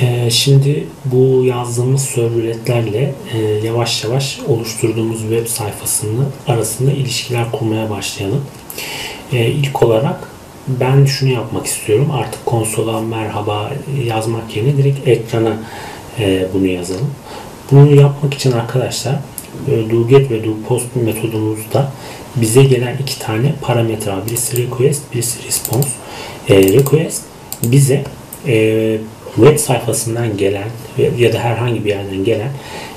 Ee, şimdi bu yazdığımız servletlerle e, yavaş yavaş oluşturduğumuz web sayfasının arasında ilişkiler kurmaya başlayalım. Ee, ilk olarak ben şunu yapmak istiyorum. Artık konsola merhaba yazmak yerine direkt ekrana e, bunu yazalım. Bunu yapmak için arkadaşlar e, doGet ve doPost metodumuzda bize gelen iki tane parametre. Birisi request, birisi response. E, request bize e, web sayfasından gelen ya da herhangi bir yerden gelen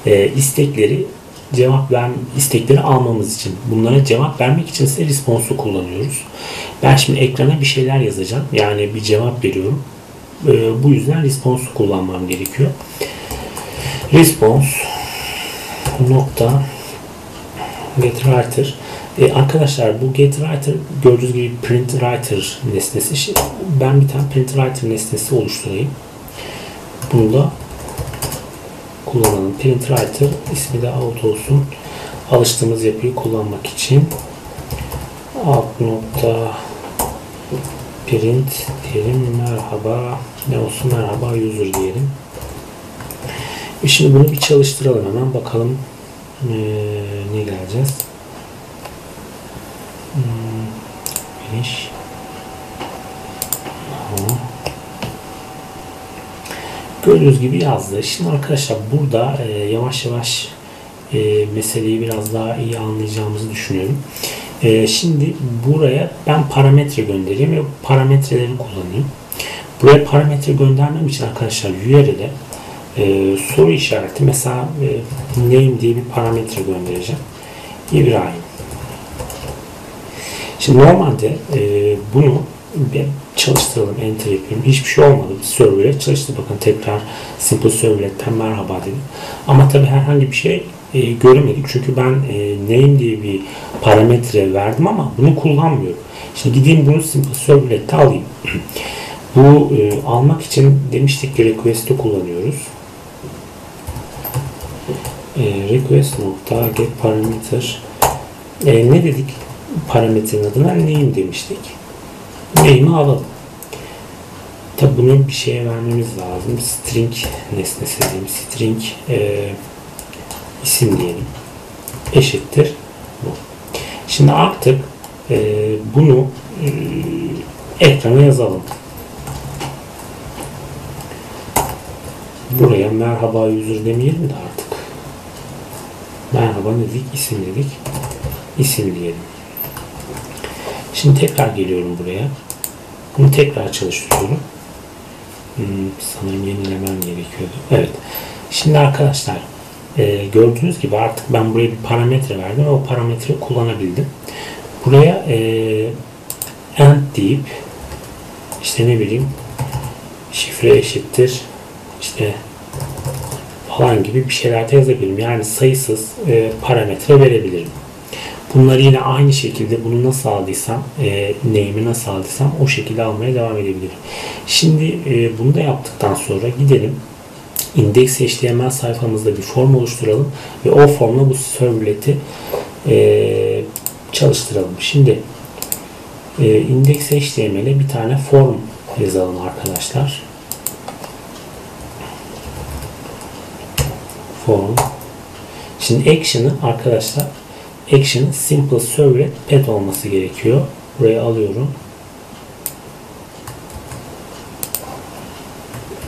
e, istekleri cevap ver istekleri almamız için bunlara cevap vermek için ise response'u kullanıyoruz. Ben şimdi ekrana bir şeyler yazacağım. Yani bir cevap veriyorum. E, bu yüzden response'u kullanmam gerekiyor. Response nokta getWriter e, arkadaşlar bu getWriter gördüğünüz gibi printWriter nesnesi. Ben bir tane printWriter nesnesi oluşturayım. Bunu da kullanalım. PrintWriter ismi de out olsun. Alıştığımız yapıyı kullanmak için alt nokta print diyelim merhaba ne olsun merhaba user diyelim. E şimdi bunu bir çalıştıralım hemen bakalım ee, ne geleceğiz. Hmm, finish. Gördüğünüz gibi yazdı. Şimdi arkadaşlar burada e, yavaş yavaş e, meseleyi biraz daha iyi anlayacağımızı düşünüyorum. E, şimdi buraya ben parametre göndereyim ve parametreleri kullanayım. Buraya parametre göndermem için arkadaşlar URL'e e, soru işareti mesela e, name diye bir parametre göndereceğim. İbrahim. Şimdi normalde e, bunu çalıştıralım, enter yapayım. Hiçbir şey olmadı. Bir server'e çalıştı. Bakın tekrar simple servlet'ten merhaba dedim. Ama tabi herhangi bir şey e, göremedik. Çünkü ben e, name diye bir parametre verdim ama bunu kullanmıyorum. Şimdi gideyim bunu simple servlet'te alayım. Bu e, almak için demiştik ki request'i kullanıyoruz. E, request nokta get parameter e, ne dedik parametrenin adına name demiştik name'i alalım. Tabi bunu bir şeye vermemiz lazım. String nesnesi diyelim. String e, isim diyelim. Eşittir bu. Şimdi artık e, bunu e, ekrana yazalım. Buraya merhaba user demeyelim de artık. Merhaba dedik, isim dedik. İsim diyelim. Şimdi tekrar geliyorum buraya. Bunu tekrar çalıştırıyorum. Hmm, sanırım yenilemem gerekiyordu. Evet. Şimdi arkadaşlar e, gördüğünüz gibi artık ben buraya bir parametre verdim ve o parametreyi kullanabildim. Buraya e, end deyip işte ne bileyim şifre eşittir işte falan gibi bir şeyler de yazabilirim. Yani sayısız e, parametre verebilirim. Bunları yine aynı şekilde bunu nasıl aldıysam, e, neyimi nasıl aldıysam o şekilde almaya devam edebilirim. Şimdi e, bunu da yaptıktan sonra gidelim index HTML sayfamızda bir form oluşturalım ve o formla bu servlet'i e, çalıştıralım. Şimdi e, index HTML'e bir tane form yazalım arkadaşlar. Form. Şimdi action'ı arkadaşlar action simple servlet pet olması gerekiyor. Buraya alıyorum.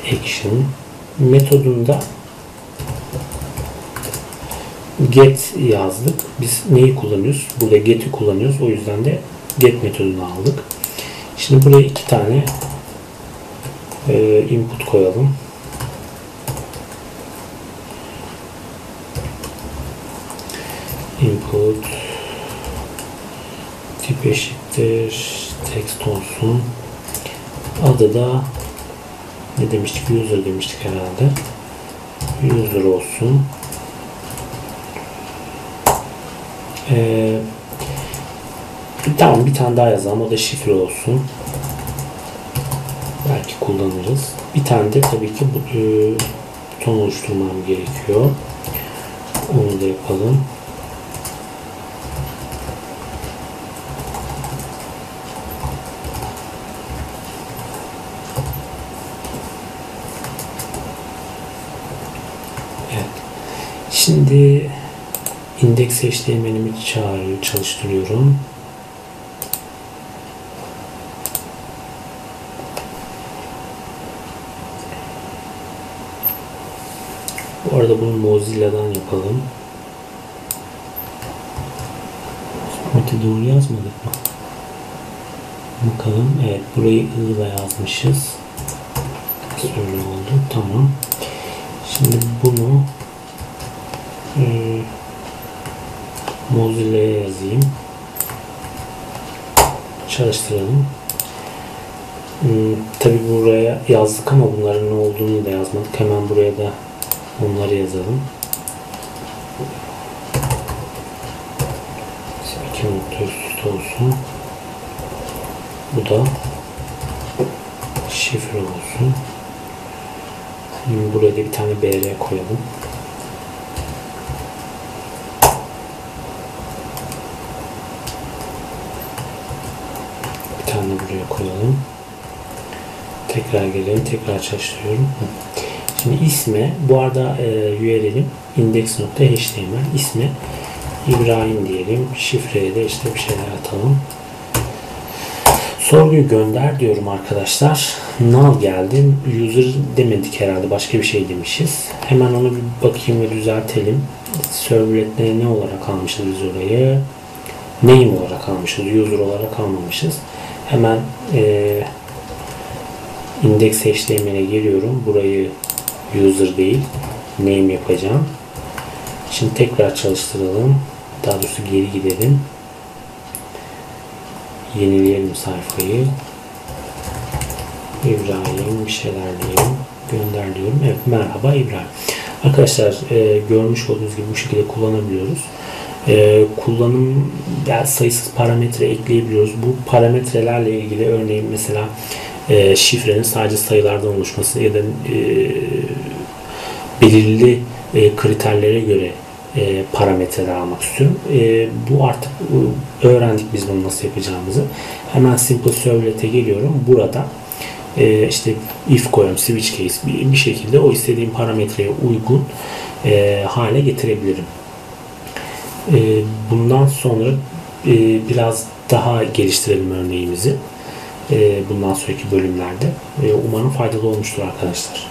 Action metodunda get yazdık. Biz neyi kullanıyoruz? Burada get'i kullanıyoruz. O yüzden de get metodunu aldık. Şimdi buraya iki tane e, input koyalım. İnput tip eşittir text olsun. Adı da ne demiştik? User demiştik herhalde. User olsun. Ee, tamam bir tane daha yazalım. O da şifre olsun. Belki kullanırız. Bir tane de tabii ki bu e, buton oluşturmam gerekiyor. Onu da yapalım Evet. Şimdi indeks HTML'imi çağırıyor, çalıştırıyorum. Bu arada bunu Mozilla'dan yapalım. Mete doğru yazmadık mı? Bakalım. Evet. Burayı ile yazmışız. Şöyle oldu. Tamam. Şimdi bunu e, Mozilla'ya yazayım. Çalıştıralım. Hmm, Tabi buraya yazdık ama bunların ne olduğunu da yazmadık. Hemen buraya da onları yazalım. İki nokta üst olsun. Bu da şifre olsun. Şimdi buraya da bir tane BR koyalım. Tane buraya koyalım. Tekrar gelelim. Tekrar çalıştırıyorum. Şimdi isme bu arada e, URL'im index.html isme İbrahim diyelim. Şifreye de işte bir şeyler atalım. Sorguyu gönder diyorum arkadaşlar. Null geldi. User demedik herhalde. Başka bir şey demişiz. Hemen onu bir bakayım ve düzeltelim. Servlet'te ne olarak almışız biz orayı? Name olarak almışız. User olarak almamışız. Hemen e, index HTML'e geliyorum. Burayı user değil name yapacağım. Şimdi tekrar çalıştıralım. Daha doğrusu geri gidelim. Yenileyelim sayfayı. İbrahim bir şeyler diyelim. Gönder diyorum. Evet merhaba İbrahim. Arkadaşlar e, görmüş olduğunuz gibi bu şekilde kullanabiliyoruz. E, kullanım yani sayısız parametre ekleyebiliyoruz. Bu parametrelerle ilgili örneğin mesela e, şifrenin sadece sayılardan oluşması ya da e, belirli e, kriterlere göre e, parametreler almak istiyorum. E, bu artık e, öğrendik biz bunu nasıl yapacağımızı. Hemen Simple Servlet'e geliyorum. Burada e, işte if koyuyorum, switch case bir, bir şekilde o istediğim parametreye uygun e, hale getirebilirim. E, bundan sonra e, biraz daha geliştirelim örneğimizi. E, bundan sonraki bölümlerde. E, umarım faydalı olmuştur arkadaşlar.